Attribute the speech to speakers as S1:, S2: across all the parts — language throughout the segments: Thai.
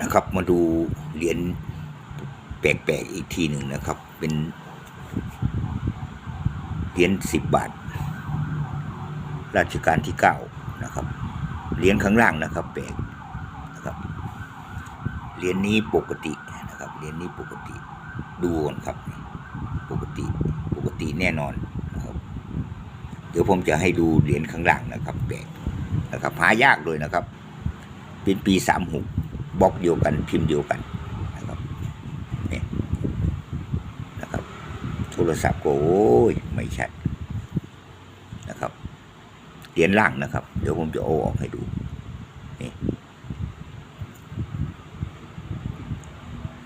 S1: นะครับ มาดูเหรียญแปลกๆอีกทีหนึ่งนะครับ เป็นเหรียญสิบบาท ราชการที่เก้านะครับเหรียญข้างล่างนะครับแปลกนะครับเหรียญนี้ปกตินะครับเหรียญนี้ปกติดูก่อนครับ ปกติปกติแน่นอนนะครับ เดี๋ยวผมจะให้ดูเหรียญข้างล่างนะครับแปลกนะครับหายากเลยนะครับ เป็นปีสามหก บล็อกเดียวกันพิมพ์เดียวกันนะครับเนี่ยนะครับ โทรศัพท์ก็โอ้ยไม่ชัดนะครับเหรียญล่างนะครับ เดี๋ยวผมจะเอาออกให้ดูนี่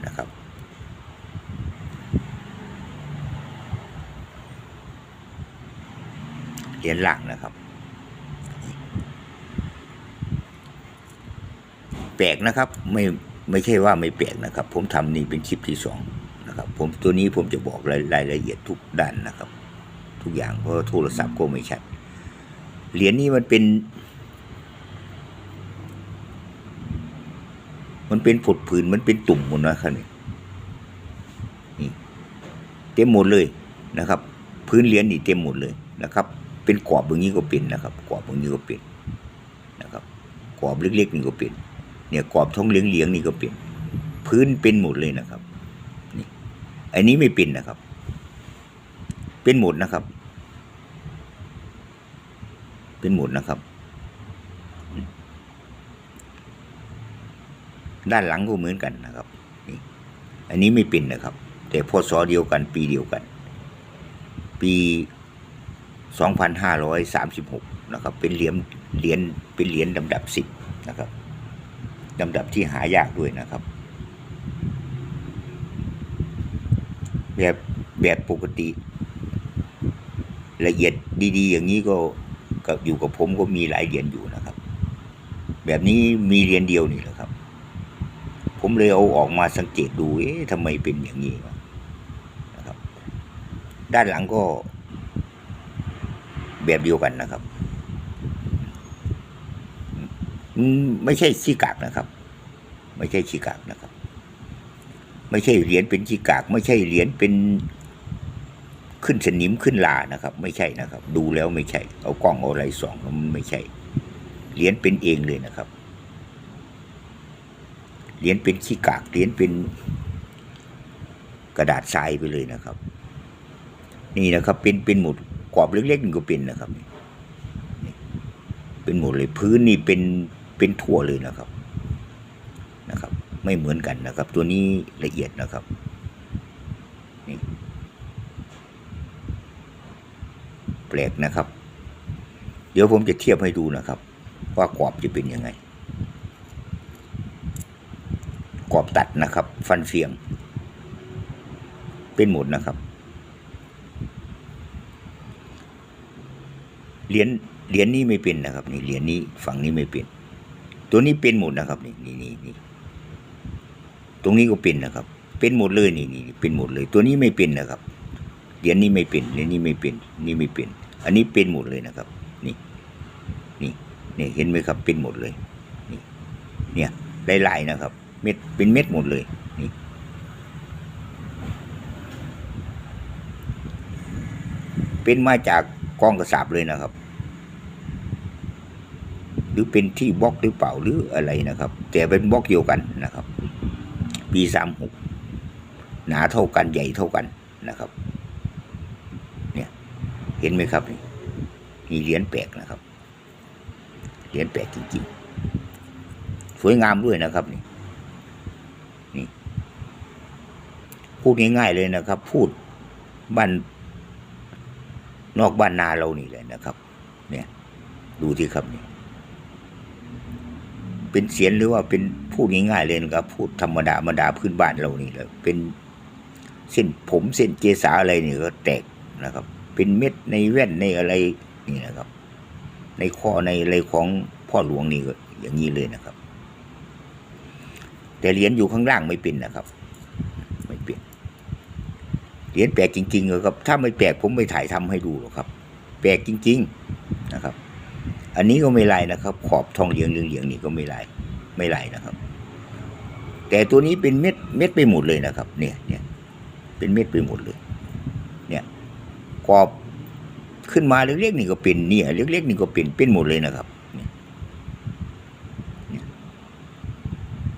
S1: นะครับเหรียญล่างนะครับ แปลกนะครับ ไม่ไม่ใช่ว่าไม่แปลกนะครับ ผมทำนี่เป็นคลิปที่สองนะครับ ผมตัวนี้ผมจะบอกรายรายละเอียดทุกด้านนะครับ ทุกอย่างเพราะโทรศัพท์ก็ไม่ชัดเหรียญนี้มันเป็น มันเป็นผดผื่นมันเป็นตุ่มหมดนะครับนี่นี่เต็มหมดเลยนะครับ พื้นเหรียญนี่เต็มหมดเลยนะครับ เป็นกรอบอย่างนี้ก็เป็นนะครับกรอบอย่างนี้ก็เป็นนะครับกรอบเล็กๆนี่ก็เป็น เนี่ยกรอบท้องเหลืองๆนี่ก็เป็นพื้นเป็นหมดเลยนะครับนี่อันนี้ไม่เป็นนะครับ เป็นหมดนะครับ เป็นหมดนะครับ ด้านหลังก็เหมือนกันนะครับนี่อันนี้ไม่เป็นนะครับ แต่พศเดียวกัน ปีเดียวกัน ปี2536 นะครับ เป็นเหรียญเหรียญเป็นเหรียญลำดับสิบนะครับ ลำดับที่หายากด้วยนะครับ แบบแบบปกติ ละเอียดดี ๆ อย่างนี้ก็กับอยู่กับผมก็มีหลายเหรียญอยู่นะครับ แบบนี้มีเหรียญเดียวนี่แหละครับ ผมเลยเอาออกมาสังเกตดูเอ๊ะทำไมเป็นอย่างนี้นะครับ ด้านหลังก็แบบเดียวกันนะครับอืม ไม่ใช่ขี้กากนะครับ ไม่ใช่ขี้กากนะครับ ไม่ใช่เหรียญเป็นขี้กาก ไม่ใช่เหรียญเป็นขึ้นสนิมขึ้นลานะครับ ไม่ใช่นะครับ ดูแล้วไม่ใช่ เอากล้องเอาอะไรส่องมันไม่ใช่ เหรียญเป็นเองเลยนะครับ เหรียญเป็นขี้กาก เหรียญเป็นกระดาษทรายไปเลยนะครับ นี่นะครับ เป็นเป็นหมุดกรอบเล็กๆนี่ก็เป็นนะครับเป็นหมดเลยพื้นนี่เป็น เป็นทั่วเลยนะครับนะครับ ไม่เหมือนกันนะครับ ตัวนี้ละเอียดนะครับนี่แปลกนะครับ เดี๋ยวผมจะเทียบให้ดูนะครับ ว่ากรอบจะเป็นยังไงกรอบตัดนะครับ ฟันเฟียง เป็นหมดนะครับเหรียญเหรียญนี้ไม่เป็นนะครับนี่เหรียญนี้ฝั่งนี้ไม่เป็น ตัวนี้เป็นหมดนะครับนี่นี่นี่นี่ตรงนี้ก็เป็นนะครับ เป็นหมดเลยนี่นี่เป็นหมดเลย ตัวนี้ไม่เป็นนะครับเหรียญนี้ไม่เป็นเหรียญนี้ไม่เป็น นี่ไม่เป็น อันนี้เป็นหมดเลยนะครับ นี่ นี่นี่เห็นไหมครับ เป็นหมดเลย นี่ เนี่ยลายๆนะครับ เม็ดเป็นเม็ดหมดเลยนี่เป็นมาจากกองกระสาบเลยนะครับ รือเป็นที่บล็อกหรือเปล่าหรืออะไรนะครับ แต่เป็นบล็อกเดียวกันนะครับ ปีสามหกหนาเท่ากันใหญ่เท่ากันนะครับ เนี่ยเห็นไหมครับนี่มีเหรียญแปลกนะครับเหรียญแปลกจริงๆ สวยงามด้วยนะครับนี่นี่พูดง่ายๆเลยนะครับ พูดบ้านนอกบ้านนาเรานี่เลยนะครับ เนี่ย ดูที่ครับนี่ เป็นเสียงหรือว่าเป็นพูดง่ายๆเลยนะครับ พูดธรรมดาธรรมดาพื้นบ้านเรานี่เลยเป็นเส้นผมเส้นเกษาอะไรนี่ก็แตกนะครับ เป็นเม็ดในแว่นในอะไรนี่นะครับ ในข้อในอะไรของพ่อหลวงนี่ก็อย่างนี้เลยนะครับ แต่เหรียญอยู่ข้างล่างไม่เป็นนะครับ ไม่เป็นเหรียญแปลกจริงๆเลยครับ ถ้าไม่แปลกผมไม่ถ่ายทำให้ดูหรอกครับ แปลกจริง ๆนะครับ อันนี้ก็ไม่ลายนะครับ ขอบทองเหลืองเหลืองนี่ก็ไม่ลายไม่ลายนะครับ แต่ตัวนี้เป็นเม็ดเม็ดไปหมดเลยนะครับ เนี่ยเนี่ยเป็นเม็ดไปหมดเลย เนี่ยกรอบขึ้นมาเล็กๆนี่ก็เป็นเนี่ยเล็กๆนี่ก็เป็นเป็นหมดเลยนะครับ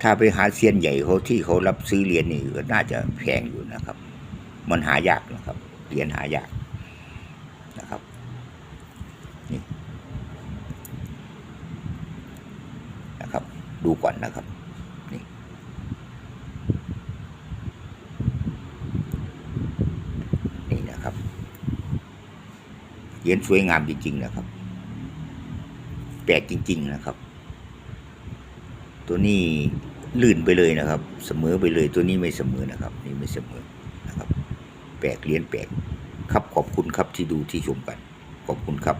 S1: ถ้าไปหาเซียนใหญ่เขาที่เขารับซื้อเหรียญนี่ก็น่าจะแพงอยู่นะครับ มันหายากนะครับเหรียญหายากนะครับ นี่นะครับ ดูก่อนนะครับนี่นี่นะครับเหรียญสวยงามจริงๆนะครับแปลกจริง ๆนะครับ ตัวนี้ลื่นไปเลยนะครับ เสมอไปเลยตัวนี้ไม่เสมอนะครับ นี่ไม่เสมอนะครับ แปลกเหรียญแปลกครับขอบคุณครับที่ดูที่ชมกัน ขอบคุณครับ